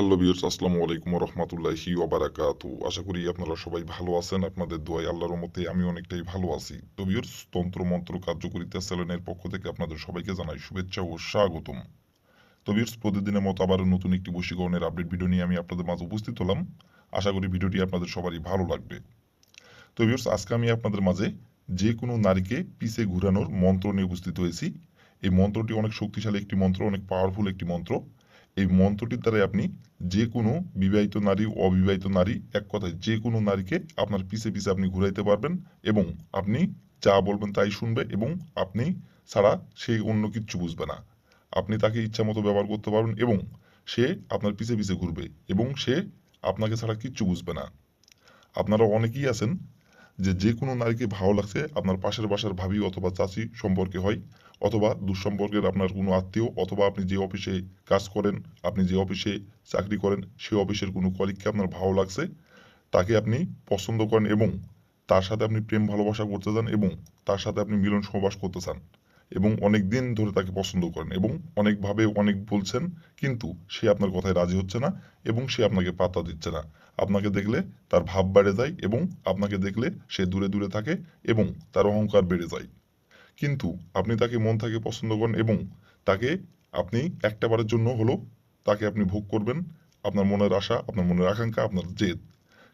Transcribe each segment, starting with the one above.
Hello বিয়র্স আসসালামু আলাইকুম রহমতুল্লাহি ওবারাকাতু আশা করি আপনারা সবাই ভালো আছেন, আপনাদের দোয়াই আল্লাহর মতে আমি অনেকটাই ভালো আছি। তো বিয়র্স তন্ত্র, মন্ত্র কার্যকরিতা চ্যানেলের পক্ষ থেকে আপনাদের সবাইকে জানাই শুভেচ্ছা ও স্বাগতম। তো বিয়র্স প্রতিদিনের মতো আবারও নতুন একটি বশীকরণের আপডেট ভিডিও নিয়ে আমি আপনাদের মাঝে উপস্থিত হলাম। আশা করি ভিডিওটি আপনাদের সবারই ভালো লাগবে। তো বিয়র্স আজকে আমি আপনাদের মাঝে যে কোনো নারীকে পিছে ঘুরানোর মন্ত্র নিয়ে উপস্থিত হয়েছি। এই মন্ত্রটি অনেক শক্তিশালী একটি মন্ত্র, অনেক পাওয়ারফুল একটি মন্ত্র। এই মন্ত্রটির দ্বারাই আপনি যে কোনো বিবাহিত নারী অবিবাহিত নারী এক কথায় যে কোনো নারীকে আপনার পিছে পিছে আপনি ঘুরাইতে পারবেন এবং আপনি যা বলবেন তাই শুনবে এবং আপনি ছাড়া সে অন্য কিচ্ছু বুঝবে না। আপনি তাকে ইচ্ছা মতো ব্যবহার করতে পারবেন এবং সে আপনার পিছে পিছে ঘুরবে এবং সে আপনাকে ছাড়া কিচ্ছু বুঝবে না। আপনারা অনেকেই আছেন যে যে কোনো নারীকে ভালো লাগছে আপনার পাশের বাসার ভাবি অথবা চাচি সম্পর্কে হয়, অথবা দুঃসম্পর্কের আপনার কোনো আত্মীয়, অথবা আপনি যে অফিসে কাজ করেন, আপনি যে অফিসে চাকরি করেন সেই অফিসের কোনো কলিগকে আপনার ভালো লাগছে? তাকে আপনি পছন্দ করেন এবং তার সাথে আপনি প্রেম ভালোবাসা করতে চান এবং তার সাথে আপনি মিলন সহবাস করতে চান এবং অনেক দিন ধরে তাকে পছন্দ করেন এবং অনেকভাবে অনেক বলছেন, কিন্তু সে আপনার কথায় রাজি হচ্ছে না এবং সে আপনাকে পাত্তা দিচ্ছে না। আপনাকে দেখলে তার ভাব বেড়ে যায় এবং আপনাকে দেখলে সে দূরে দূরে থাকে এবং তার অহংকার বেড়ে যায়। কিন্তু আপনি তাকে মন থেকে পছন্দ করেন এবং তাকে আপনি একটা বারের জন্য হলো তাকে আপনি ভোগ করবেন। আপনার মনের আশা, আপনার মনের আকাঙ্ক্ষা, আপনার জেদ।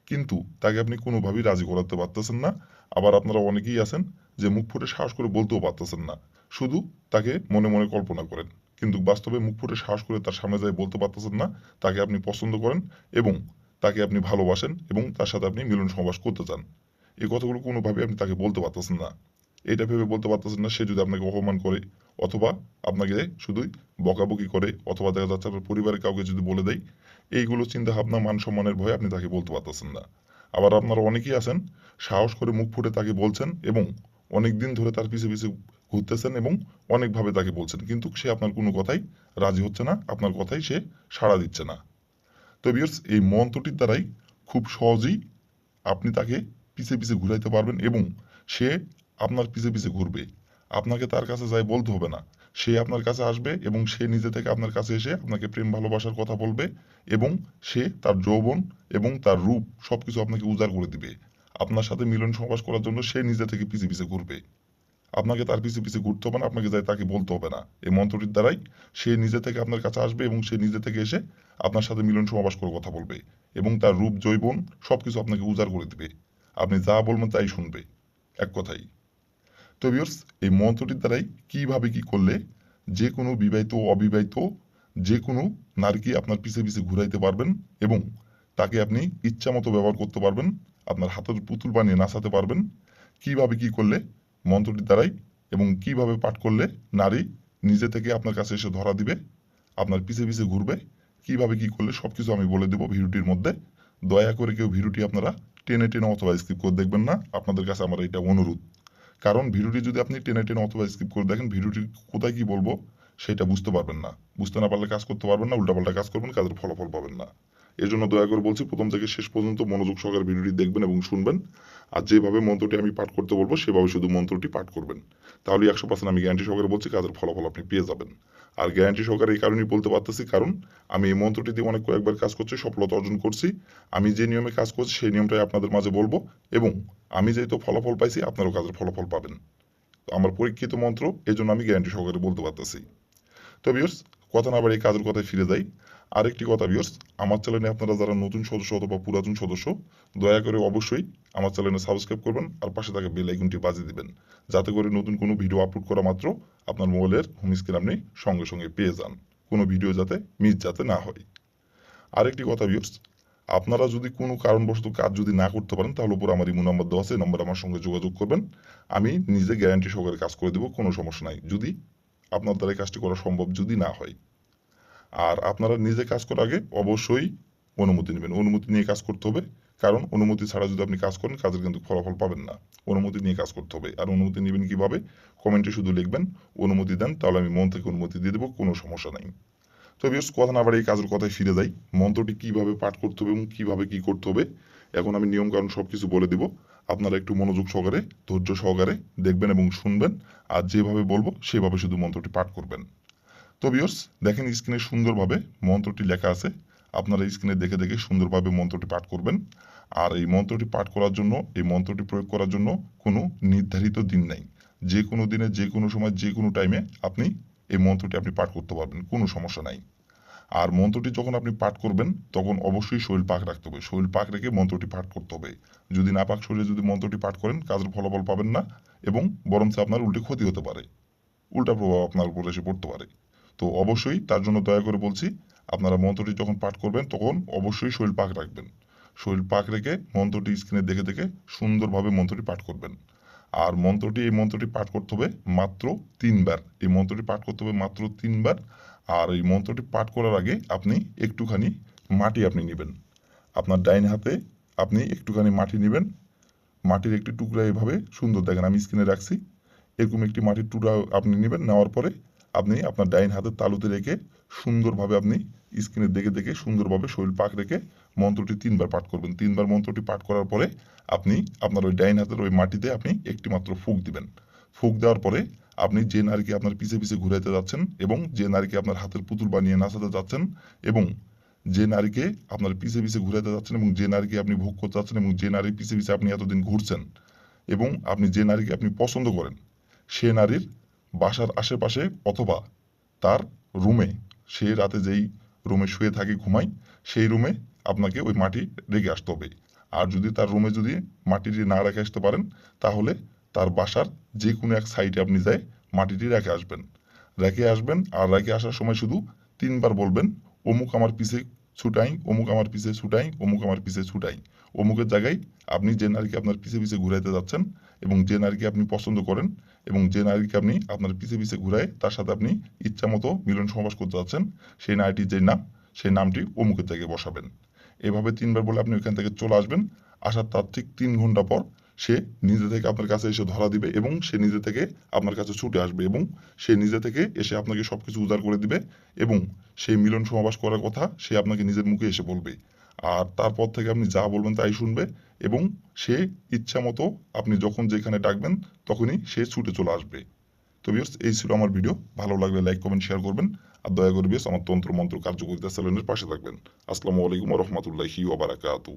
কিন্তু তাকে আপনি কোনোভাবেই রাজি করাতে পারতেছেন না। আবার আপনারা অনেকেই আছেন যে মুখ ফুটে সাহস করে বলতেও পারতেছেন না। শুধু তাকে মনে মনে কল্পনা করেন। কিন্তু বাস্তবে মুখ ফুটে সাহস করে তার সামনে যায় বলতে পারতেছেন না। তাকে আপনি পছন্দ করেন এবং তাকে আপনি ভালোবাসেন এবং তার সাথে আপনি মিলন সমাবাস করতে চান। এই কথাগুলো কোনোভাবে আপনি তাকে বলতে পারতেছেন না। এটা ভেবে বলতে পারতেছেন না, সে যদি আপনাকে অপমান করে অথবা আপনাকে শুধুই বকাবকি করে অথবা দেখা যাচ্ছে আপনার পরিবারের কাউকে যদি বলে দেয়, এইগুলো চিন্তা ভাবনা, মান সম্মানের ভয়ে আপনি তাকে বলতে পারতেছেন না। আবার আপনারা অনেকেই আছেন, সাহস করে মুখ ফুটে তাকে বলছেন এবং অনেক দিন ধরে তার পিছে পিছে ঘুরতেছেন এবং অনেকভাবে তাকে বলছেন। কিন্তু সে আপনার কোনো কথাই রাজি হচ্ছে না, আপনার কথাই সে সাড়া দিচ্ছে না। তো এই মন্ত্রটির দ্বারাই খুব সহজেই আপনি তাকে পিছে পিছে ঘুরাইতে পারবেন এবং সে আপনার পিছে পিছে ঘুরবে। আপনাকে তার কাছে যাই বলতে হবে না। সে আপনার কাছে আসবে এবং সে নিজে থেকে আপনার কাছে এসে আপনাকে প্রেম, ভালোবাসার কথা বলবে এবং সে তার যৌবন এবং তার রূপ সবকিছু আপনাকে উজাড় করে দিবে। আপনার সাথে মিলন সমাবাস করার জন্য সে নিজে থেকে পিছে পিছে ঘুরবে। আপনাকে তার পিছে পিছে ঘুরতে হবে না, আপনাকে যাই তাকে বলতে হবে না। এই মন্ত্রটির দ্বারাই সে নিজে থেকে আপনার কাছে আসবে এবং সে নিজে থেকে এসে আপনার সাথে মিলন সমাবাস করে কথা বলবে এবং তার রূপ জৈবন সবকিছু আপনাকে উজাড় করে দিবে। আপনি যা বলবেন তাই শুনবে। এক কথাই। তো ভিউয়ার্স এই মন্ত্রটির দ্বারাই কীভাবে কি করলে যে কোনো বিবাহিত অবিবাহিত, যে কোনো নারীকে আপনার পিছে পিছে ঘুরাইতে পারবেন এবং তাকে আপনি ইচ্ছা মতো ব্যবহার করতে পারবেন, আপনার হাতের পুতুল বানিয়ে নাচাতে পারবেন, কীভাবে কি করলে মন্ত্রটির দ্বারাই এবং কীভাবে পাঠ করলে নারী নিজে থেকে আপনার কাছে এসে ধরা দিবে, আপনার পিছে পিছে ঘুরবে কীভাবে কি করলে সব কিছু আমি বলে দেবো ভিডিওটির মধ্যে। দয়া করে কেউ ভিডিওটি আপনারা টেনে টেনে অথবা স্কিপ করে দেখবেন না। আপনাদের কাছে আমার এটা অনুরোধ। কারণ ভিডিওটি যদি আপনি টেনে টেনে অথবা স্কিপ করে দেখেন, ভিডিওটি কোথায় কি বলব? সেটা বুঝতে পারবেন না। বুঝতে না পারলে কাজ করতে পারবেন না, উল্টাপাল্টা কাজ করবেন, কাজের ফলাফল পাবেন না। এই জন্য দয়া করে বলছি, প্রথম থেকে শেষ পর্যন্ত মনোযোগ সহকারে ভিডিওটি দেখবেন এবং শুনবেন। আর যেভাবে মন্ত্রটি আমি পাঠ করতে বলব, সেভাবে শুধু মন্ত্রটি পাঠ করবেন। তাহলে একশো পার্সেন্ট আমি গ্যারান্টি সহকারে বলছি, কাজের ফলাফল আপনি পেয়ে যাবেন। আর গ্যারান্টি সহকারে এই কারণেই বলতে পারতেছি, কারণ আমি এই মন্ত্রটি দিয়ে অনেক কয়েকবার কাজ করছি, সফলতা অর্জন করছি। আমি যে নিয়মে কাজ করছি, সেই নিয়মটাই আপনাদের মাঝে বলব এবং আমি যেহেতু ফলাফল পাইছি, আপনারও কাজের ফলাফল পাবেন। আমার পরীক্ষিত মন্ত্র এই জন্য আমি গ্যারান্টি সহকারে বলতে পারতেছি। তো বিয়র্স কথা না বাড়ি কাজের কথায় ফিরে যাই। আরেকটি কথা বিয়র্স আমার চ্যানেলে আপনারা যারা নতুন সদস্য অথবা পুরাতন সদস্য, দয়া করে অবশ্যই আমার চ্যানেলে সাবস্ক্রাইব করবেন আর পাশে থাকা বেল আইকনটি বাজিয়ে দিবেন। যাতে করে নতুন কোনো ভিডিও আপলোড করা মাত্র আপনার মোবাইলের হোম স্ক্রিন আপনি সঙ্গে সঙ্গে পেয়ে যান। কোনো ভিডিও যাতে মিস যাতে না হয়। আরেকটি কথা বিয়র্স আপনারা যদি কোনো কারণবশত কাজ যদি না করতে পারেন, তাহলে উপর আমার ইমো নাম্বার দেওয়া আছে নাম্বার আমার সঙ্গে যোগাযোগ করবেন। আমি নিজে গ্যারান্টি সহকারে কাজ করে দেবো, কোনো সমস্যা নাই। যদি আপনার দ্বারা কাজটি করা সম্ভব যদি না হয়। আর আপনারা নিজে কাজ করার আগে অবশ্যই অনুমতি নেবেন। অনুমতি নিয়ে কাজ করতে হবে। কারণ অনুমতি ছাড়া যদি আপনি কাজ করেন, কাজের কিন্তু ফলাফল পাবেন না। অনুমতি নিয়ে কাজ করতে হবে। আর অনুমতি নেবেন কীভাবে? কমেন্টে শুধু লিখবেন, অনুমতি দেন, তাহলে আমি মন থেকে অনুমতি দিয়ে দেবো, কোনো সমস্যা নাই। তো বিয়স কথা না এই কাজের কথায় ফিরে যাই। মন্ত্রটি কীভাবে পাঠ করতে হবে এবং কীভাবে কি করতে হবে? এখন আমি নিয়ম কারণ সব কিছু বলে দিব। আপনারা একটু মনোযোগ সহকারে, ধৈর্য সহকারে দেখবেন এবং শুনবেন। আর যেভাবে বলব, সেভাবে শুধু মন্ত্রটি পাঠ করবেন। তো বিয়র্স দেখেন স্ক্রিনে সুন্দরভাবে মন্ত্রটি লেখা আছে। আপনারা স্ক্রিনে দেখে দেখে সুন্দরভাবে মন্ত্রটি পাঠ করবেন। আর এই মন্ত্রটি পাঠ করার জন্য, এই মন্ত্রটি প্রয়োগ করার জন্য কোনো নির্ধারিত দিন নাই। যে কোনো দিনে, যে কোনো সময়, যে কোনো টাইমে আপনি এই মন্ত্রটি আপনি পাঠ করতে পারবেন। কোনো সমস্যা নাই। আর মন্ত্রটি যখন আপনি পাঠ করবেন, তখন অবশ্যই শরীর পাক রাখতে হবে। শরীর পাক রেখে মন্ত্রটি পাঠ করতে হবে। যদি না পাক শরীরে যদি মন্ত্রটি পাঠ করেন, কাজের ফলাফল পাবেন না এবং বরঞ্চ আপনার উল্টে ক্ষতি হতে পারে। উল্টা প্রভাব আপনার উপর এসে পড়তে পারে। তো অবশ্যই তার জন্য দয়া করে বলছি, আপনারা মন্ত্রটি যখন পাঠ করবেন, তখন অবশ্যই শরীর পাক রাখবেন। শরীর পাক রেখে মন্ত্রটি স্ক্রিনে দেখে দেখে সুন্দরভাবে মন্ত্রটি পাঠ করবেন। আর মন্ত্রটি, এই মন্ত্রটি পাঠ করতে হবে মাত্র তিনবার। এই মন্ত্রটি পাঠ করতে হবে মাত্র তিনবার। আর এই মন্ত্রটি পাঠ করার আগে আপনি একটুখানি মাটি আপনি নেবেন। আপনার ডাইন হাতে আপনি একটুখানি মাটি নেবেন। মাটির একটি টুকরা এভাবে সুন্দর দেখেন, আমি স্ক্রিনে রাখছি। এরকম একটি মাটির টুকরা আপনি নেবেন, নেওয়ার পরে আপনি আপনার ডাইন হাতের তালুতে রেখে সুন্দরভাবে আপনি স্ক্রিনে দেখে দেখে সুন্দরভাবে শরীর পাক রেখে মন্ত্রটি তিনবার পাঠ করবেন। তিনবার মন্ত্রটি পাঠ করার পরে আপনি আপনার ওই ডাইন হাতের ওই মাটিতে আপনি একটি মাত্র ফুক দিবেন। ফুক দেওয়ার পরে আপনি যে নারীকে আপনার পিছে পিছে ঘুরাইতে যাচ্ছেন এবং যে নারীকে আপনার হাতের পুতুল বানিয়ে নাচাতে যাচ্ছেন এবং যে নারীকে আপনার পিছে পিছে ঘুরাইতে যাচ্ছেন এবং যে নারীকে আপনি ভোগ করতে যাচ্ছেন এবং যে নারীর পিছে পিছে আপনি এতদিন ঘুরছেন এবং আপনি যে নারীকে আপনি পছন্দ করেন, সে নারীর বাসার আশেপাশে অথবা তার রুমে, সে রাতে যেই রুমে শুয়ে থাকে, ঘুমায়, সেই রুমে আপনাকে ওই মাটি রেখে আসতে হবে। আর যদি তার রুমে যদি মাটিটি না রেখে আসতে পারেন, তাহলে তার বাসার যে কোনো এক সাইডে আপনি যায় মাটিটি রেখে আসবেন। রেখে আসবেন আর রেখে আসার সময় শুধু তিনবার বলবেন, অমুক আমার পিছে ছুটাই, অমুক আমার পিছে ছুটাই, অমুক আমার পিছে ছুটাই। অমুকের জায়গায় আপনি যে নারীকে আপনার পিছে পিছে ঘুরাইতে যাচ্ছেন এবং যে নারীকে আপনি পছন্দ করেন এবং যে নারীকে আপনি আপনার পিছে পিছে ঘুরায় তার সাথে আপনি ইচ্ছা মতো মিলন সমাবাস করতে যাচ্ছেন, সেই নারীটির যে নাম, সেই নামটি অমুকের জায়গায় বসাবেন। এভাবে তিনবার বলে আপনি ওইখান থেকে চলে আসবেন। আসার তার ঠিক তিন ঘণ্টা পর সে নিজে থেকে আপনার কাছে এসে ধরা দিবে এবং সে নিজে থেকে আপনার কাছে ছুটে আসবে এবং সে নিজে থেকে এসে আপনাকে সবকিছু উজাড় করে দিবে এবং সেই মিলন সমাবাস করার কথা সে আপনাকে নিজের মুখে এসে বলবে। আর তারপর থেকে আপনি যা বলবেন তাই শুনবে এবং সে ইচ্ছা মতো আপনি যখন যেখানে ডাকবেন তখনই সে ছুটে চলে আসবে। তো বিয়ার্স এই ছিল আমার ভিডিও ভালো লাগলে লাইক কমেন্ট শেয়ার করবেন। আর দয়া করে বিয়ার্স আমার তন্ত্র মন্ত্র কার্যকরিতা চ্যানেলের পাশে থাকবেন। আসসালামু আলাইকুম রহমতুল্লাহি ওবারাকাতু